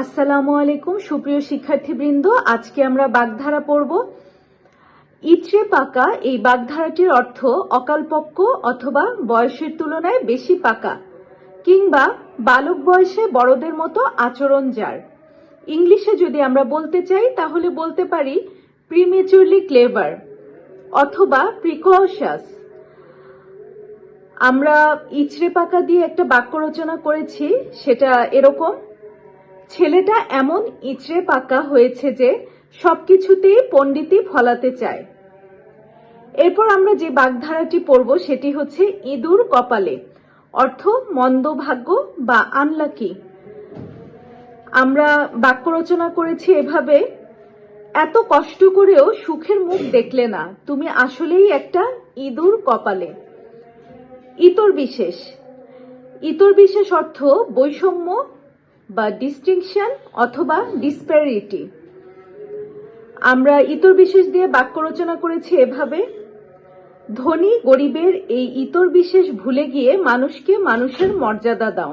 আসসালামু আলাইকুম, সুপ্রিয় শিক্ষার্থীবৃন্দ। আজকে আমরা বাগধারা পড়ব। ইচড়ে পাকা, এই বাগধারাটির অর্থ অকালপক্ক অথবা বয়সের তুলনায় বেশি পাকা কিংবা বালক বয়সে বড়দের মতো আচরণ যার ইংলিশে যদি আমরা বলতে চাই, তাহলে বলতে পারি প্রিমেচুরলি ক্লেভার অথবা প্রিকশাস আমরা ইচড়ে পাকা দিয়ে একটা বাক্য রচনা করেছি, সেটা এরকম ছেলেটা এমন ইচড়ে পাকা হয়েছে যে সবকিছুতেই পণ্ডিতি ফলাতে চায়। এরপর আমরা যে বাগধারাটি পড়ব সেটি হচ্ছে ইঁদুর কপালে, অর্থ মন্দ ভাগ্য বা আনলাকি। আমরা বাক্য রচনা করেছি এভাবে, এত কষ্ট করেও সুখের মুখ দেখলে না, তুমি আসলেই একটা ইঁদুর কপালে। ইতর বিশেষ। ইতর বিশেষ অর্থ বৈষম্য বা ডিস্টিংশন অথবা ডিসপ্যারিটি আমরা ইতর বিশেষ দিয়ে বাক্য রচনা করেছি এভাবে, ধনী গরিবের এই ইতর বিশেষ ভুলে গিয়ে মানুষকে মানুষের মর্যাদা দাও।